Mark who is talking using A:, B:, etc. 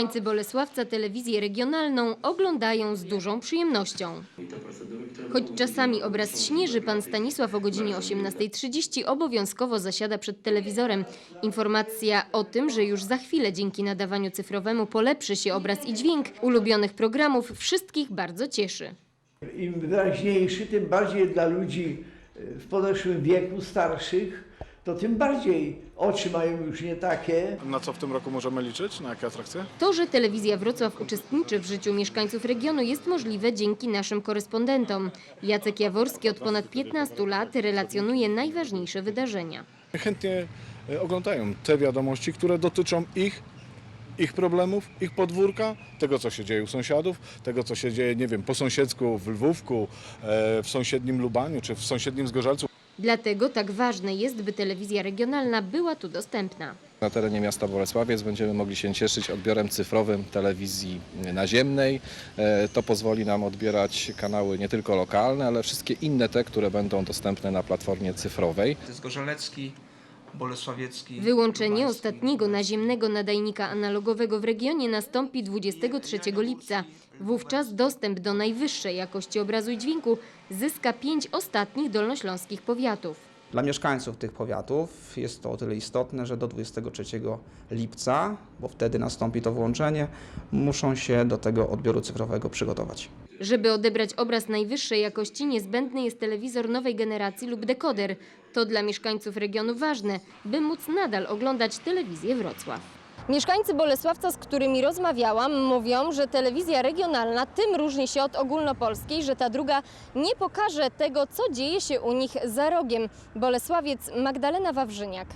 A: Mieszkańcy Bolesławca telewizję regionalną oglądają z dużą przyjemnością. Choć czasami obraz śnieży, pan Stanisław o godzinie 18.30 obowiązkowo zasiada przed telewizorem. Informacja o tym, że już za chwilę dzięki nadawaniu cyfrowemu polepszy się obraz i dźwięk ulubionych programów, wszystkich bardzo cieszy.
B: Im wyraźniejszy, tym bardziej dla ludzi w podeszłym wieku, starszych, to tym bardziej oczy mają już nie takie.
C: Na co w tym roku możemy liczyć? Na jakie atrakcje?
A: To, że telewizja Wrocław uczestniczy w życiu mieszkańców regionu jest możliwe dzięki naszym korespondentom. Jacek Jaworski od ponad 15 lat relacjonuje najważniejsze wydarzenia.
C: Chętnie e, oglądają te wiadomości, które dotyczą ich, ich problemów, ich podwórka, tego co się dzieje u sąsiadów, tego co się dzieje, nie wiem, po sąsiedzku w Lwówku, e, w sąsiednim Lubaniu czy w sąsiednim Zgorzelcu.
A: Dlatego tak ważne jest, by telewizja regionalna była tu dostępna.
D: Na terenie miasta Bolesławiec będziemy mogli się cieszyć odbiorem cyfrowym telewizji naziemnej. E, To pozwoli nam odbierać kanały nie tylko lokalne, ale wszystkie inne te, które będą dostępne na platformie cyfrowej.
E: Zgorzelecki, Bolesławiecki.
A: Wyłączenie
E: Lubański.
A: ostatniego naziemnego nadajnika analogowego w regionie nastąpi 23 lipca. Wówczas dostęp do najwyższej jakości obrazu i dźwięku zyska pięć ostatnich dolnośląskich powiatów.
F: Dla mieszkańców tych powiatów jest to o tyle istotne, że do 23 lipca, bo wtedy nastąpi to włączenie, muszą się do tego odbioru cyfrowego przygotować.
A: Żeby odebrać obraz najwyższej jakości, niezbędny jest telewizor nowej generacji lub dekoder. To dla mieszkańców regionu ważne, by móc nadal oglądać telewizję Wrocław. Mieszkańcy Bolesławca, z którymi rozmawiałam, mówią, że telewizja regionalna tym różni się od ogólnopolskiej, że ta druga nie pokaże tego, co dzieje się u nich za rogiem. Bolesławiec, Magdalena Wawrzyniak.